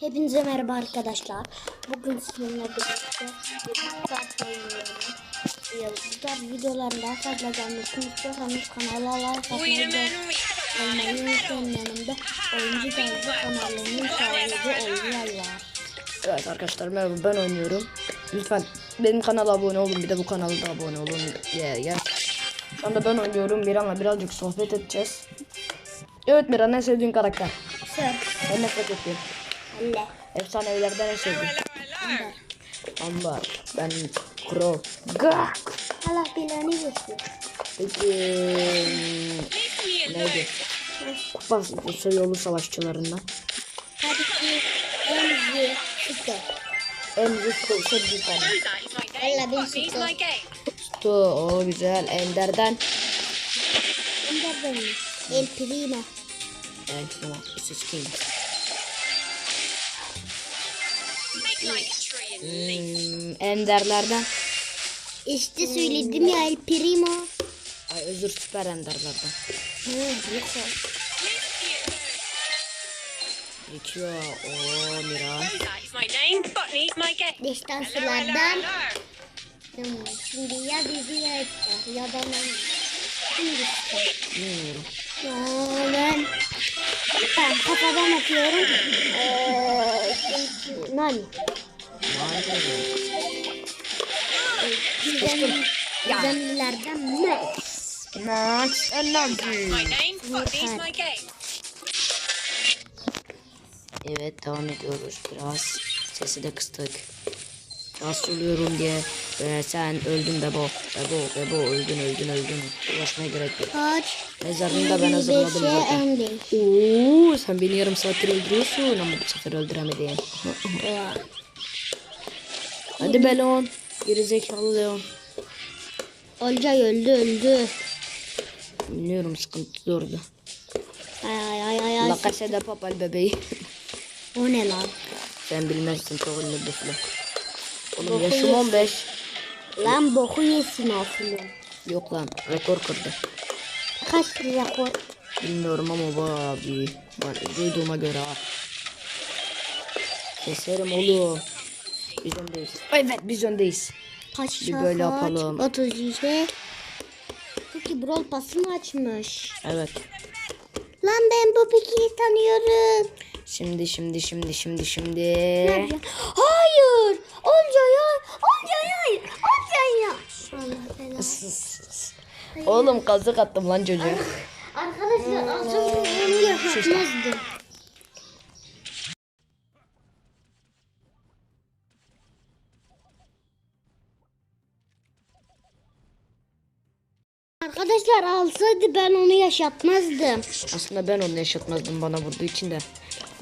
Hepinize merhaba arkadaşlar. Bugün sizinle birlikte bir kart oynuyorum. Videoların daha fazla gelmesini istiyorsanız kanala like atmayı ve olmayı unutmayın yanımda oyuncu geldi kanalının sahibi var. Evet arkadaşlar merhaba ben oynuyorum. Lütfen benim kanala abone olun bir de bu kanala da abone olun. Yeah, yeah. Şu anda ben oynuyorum. Miran'la birazcık sohbet edeceğiz. Evet Miran en sevdiğin karakter. Sır. En nefret ettiğin. Elle. Efsanevilerden en sevdiğin. Ambar. Ben Kro. Gak. Allah belanı versin. Peki. Neydi? Kupa yolu savaşçılarından. Tabii ki Emzi Sütü. En büyük sevdiğin tane. Elle ben Sütü. Tu o güzel. Ender'den. Ender benim. El Primo. Evet tamam. This is Hmm, Enderlerden. İşte söyledim ya El Primo. Ay özür süper enderlerden. Geçiyor. Oo Miran. Destansılardan Hmm, Şimdi ya bizi ya ya da ben. Bilmiyorum. ya ben ben kafadan atıyorum. Ee, nani? Gizem, gizemlilerden Max. Max Energy. My name. Botany is my game. Evet devam ediyoruz biraz. Sesi de kıstık. Rahatsız oluyorum diye. Ve sen öldün Bebo. Bebo, Bebo öldün öldün öldün. Uğraşmaya gerek yok. Kaç? Mezarını da ben hazırladım zaten. Oo, sen beni yarım saattir öldürüyorsun ama bu sefer öldüremedin. Hadi Belon. Gerizekalı Leon. Olcay öldü öldü. Bilmiyorum sıkıntı zordu. Ay ay ay ay. ay. La Casa de Papel bebeği. O ne lan? sen bilmezsin bir film. Oğlum yaşım 15. Lan boku yesin film. Yok lan rekor kırdı. Kaç rekor? Bilmiyorum ama bayağı bir var. Duyduğuma göre ha. Keserim oğlum. Biz öndeyiz. Evet biz öndeyiz. Kaç Bir böyle yapalım. 32. Peki Brawl Pass'ı mı açmış? Evet. Lan ben bu Piki'yi tanıyorum. Şimdi şimdi şimdi şimdi şimdi. Hayır. Olcay hayır. Olcay ya. Allah belanı. Oğlum kazık attım lan çocuğa. Arkadaşlar az önce onu Arkadaşlar alsaydı ben onu yaşatmazdım. Aslında ben onu yaşatmazdım bana vurduğu için de.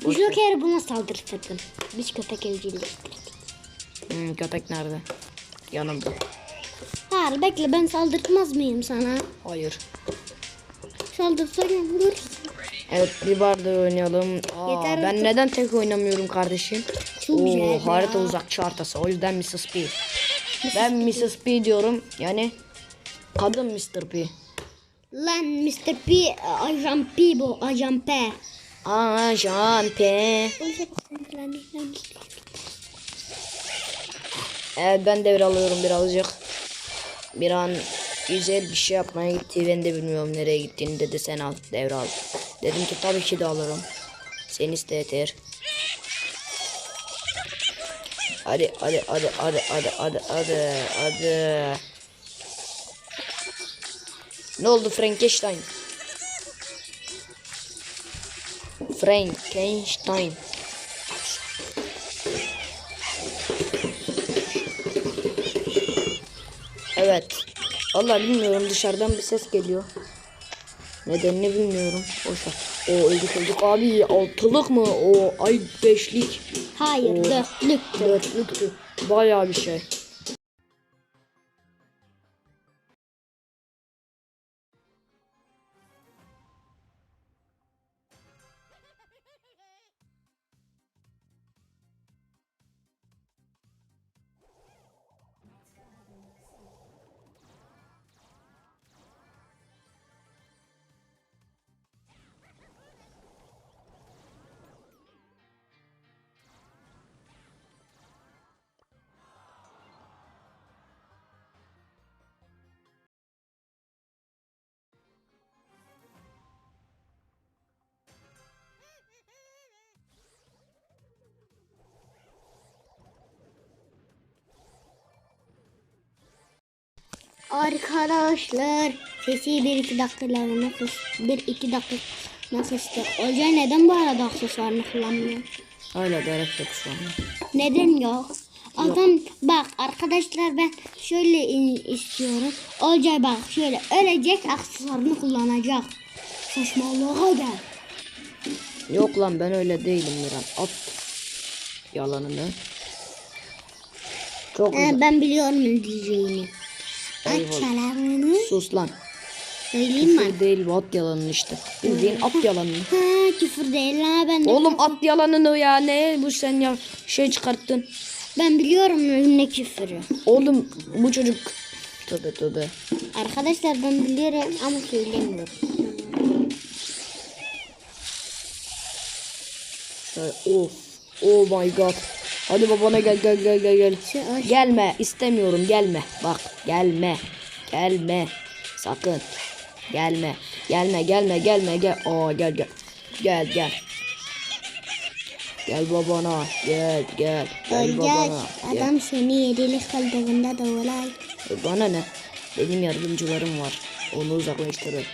Joker buna saldırtırdım. Biz köpek evcilleştirdik. Hmm, köpek nerede? Yanımda. Hayır bekle ben saldırtmaz mıyım sana? Hayır. Saldırsana vurursun. Evet bir barda oynayalım. Aa, Yeter ben artık. neden tek oynamıyorum kardeşim? Çok Oo, güzel ya. harita uzakçı haritası. O yüzden Mrs. P. Ben Mrs. P diyorum. Yani kadın Mr. P. Lan Mr. P, Ajan P bu, Ajan P. Ajan P. Evet ben devralıyorum birazcık. Bir an güzel bir şey yapmaya gitti. Ben de bilmiyorum nereye gittiğini dedi sen al devral. Dedim ki tabii ki de alırım. Sen iste yeter. Hadi hadi hadi hadi hadi hadi hadi hadi. Ne oldu Frankenstein? Frankenstein. Evet. Vallahi bilmiyorum dışarıdan bir ses geliyor. Nedenini bilmiyorum. Boşver. O öldük öldük abi altılık mı? O ay beşlik. Hayır, Oo. dörtlük. Dörtlüktü. Bayağı bir şey. Arkadaşlar sesi bir iki dakikalarına kıs bir iki dakika kıstı. Olcay neden bu arada aksesuarını kullanmıyor? Hala gerek yok şu an. Neden yok? Adam bak arkadaşlar ben şöyle istiyorum. Olcay bak şöyle ölecek aksesuarını kullanacak. Saçmalığa gel. Yok lan ben öyle değilim Miran. At yalanını. Çok Ee, ben biliyorum diyeceğini. Eyvallah. Sus lan. Söyleyeyim mi? Küfür değil bu at yalanını işte. Bildiğin at yalanını. Ha, küfür değil ha ben de Oğlum at yalanını ya ne bu sen ya şey çıkarttın. ben biliyorum ne küfürü. Oğlum bu çocuk Tövbe tövbe. Arkadaşlar ben biliyorum ama söylemiyorum. Şöyle, of. Oh my god. Hadi babana gel gel gel gel gel. Şey. Gelme istemiyorum gelme. Bak gelme. Gelme. Sakın. Gelme. Gelme gelme gelme gel. Aa gel gel. Gel gel. Gel babana. Gel gel. Gel babana. Gel. adam seni yedilik kaldığında da olay. E, Bana ne? Benim yardımcılarım var. Onu uzaklaştırın.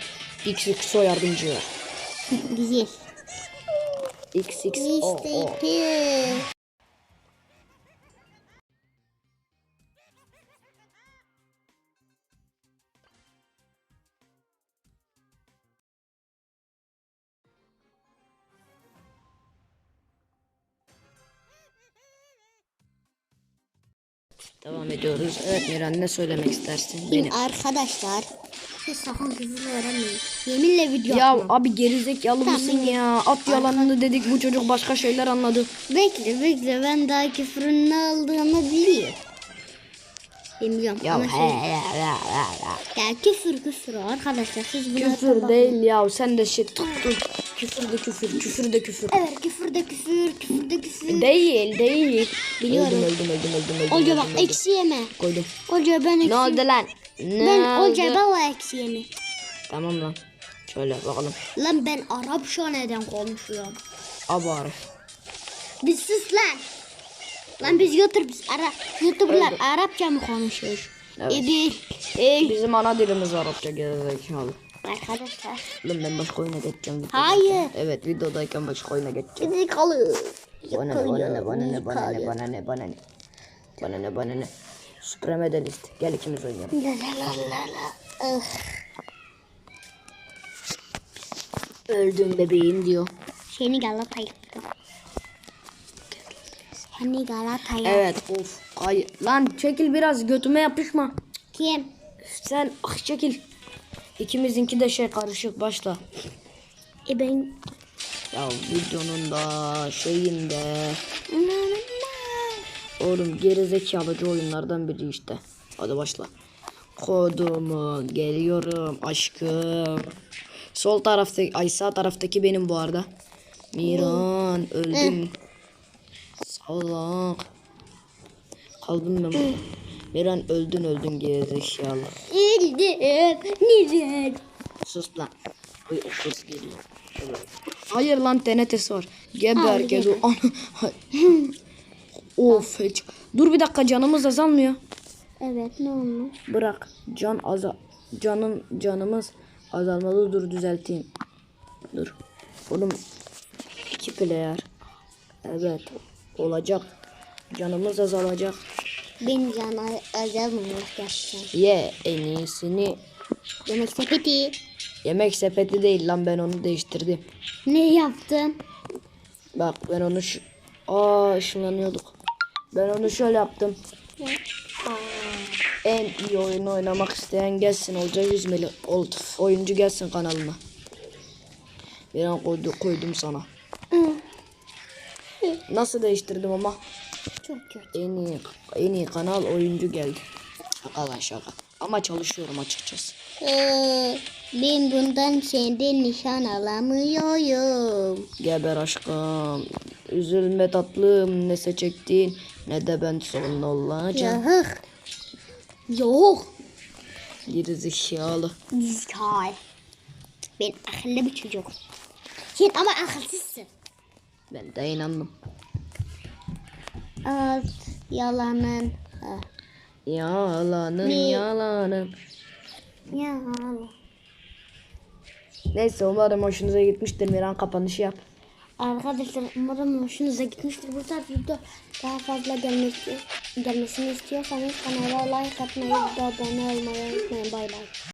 XXO yardımcı. Güzel. XXO. Devam ediyoruz. Evet Miran ne söylemek istersin? Benim. Arkadaşlar siz sakın küfür öğrenmeyin. Yeminle video Ya atmam. abi gerizekalı mısın ya? At yalanını dedik bu çocuk başka şeyler anladı. Bekle bekle ben daha küfrün ne olduğunu biliyorum. Bilmiyorum Ya ama he şey- he he he. Ya küfür küfür arkadaşlar siz buna Küfür değil ya sen de şey tuttun. Küfür de küfür, küfür de küfür. Evet küfür de küfür küfür de küfür. Değil, değil. Biliyorum. Öldüm, öldüm, öldüm, öldüm, öldüm. Bak öldüm. eksi yeme. Koydum. Olca ben eksi Ne oldu lan? Ne Ben oldu? Olca valla eksi yeme. Tamam lan. Şöyle bakalım. Lan ben Arapça neden konuşuyorum? Abar. Biz sus lan. Lan biz YouTube, biz Ara, YouTuber'lar Öyle. Arapça mı konuşuyor? Evet. Evet. Ey. Bizim ana dilimiz Arapça gerizekalı. Arkadaşlar. Lan ben başka oyuna geçeceğim. videodayken. Hayır. Evet videodayken başka oyuna geçeceğim. Bizi kalır. Bana ne bana ne bana ne bana ne bana ne bana ne. Bana ne bana ne. Supreme Medalist. Gel ikimiz oynayalım. La la la la la. Ah. Öldüm bebeğim diyor. Seni Galata'ya Seni Galata'ya. Evet of. Ay lan çekil biraz götüme yapışma. Kim? Sen ah çekil. İkimizinki de şey karışık başla. E ben... Ya videonun da şeyin de. Oğlum gerizekalıcı oyunlardan biri işte. Hadi başla. Kodumu geliyorum aşkım. Sol taraftaki ay sağ taraftaki benim bu arada. Miran öldüm. Salak. Kaldım ben. Miran öldün öldün gerizekalı. Öldüm. Neden? Sus lan. Ay okuz geliyor. Hayır lan TNT'si var. Geber Al, geber. Of hiç. Dur bir dakika canımız azalmıyor. Evet ne olmuş? Bırak. Can aza canın canımız azalmalı dur düzelteyim. Dur. Oğlum iki player. Evet. Olacak. Canımız azalacak. Benim canım azalmamış gerçekten. Ye en iyisini. Yemek sepeti. Yemek sepeti değil lan ben onu değiştirdim. Ne yaptın? Bak ben onu şu... Aa ışınlanıyorduk. Ben onu şöyle yaptım. En iyi oyunu oynamak isteyen gelsin. Olacak 100 milyon oldu. Oyuncu gelsin kanalıma. Bir an koydu, koydum sana. Nasıl değiştirdim ama? Çok kötü. En iyi, en iyi kanal oyuncu geldi. Şaka şaka. Ama çalışıyorum açıkçası. Ee, ben bundan senden nişan alamıyorum. Geber aşkım. Üzülme tatlım. Ne seçecektin ne de ben son olacağım. Yok. Yok. Geri zekalı. Güzel. Ben akıllı bir çocuk. Sen ama akılsızsın. Ben de inandım. Alt yalanın. Ha. Yalanın Mi? yalanın. Ya. Neyse umarım hoşunuza gitmiştir. Miran kapanışı yap. Arkadaşlar umarım hoşunuza gitmiştir. Bu tarz video daha fazla gelmesi, gelmesini istiyorsanız kanala like atmayı abone olmayı unutmayın. Bay bay.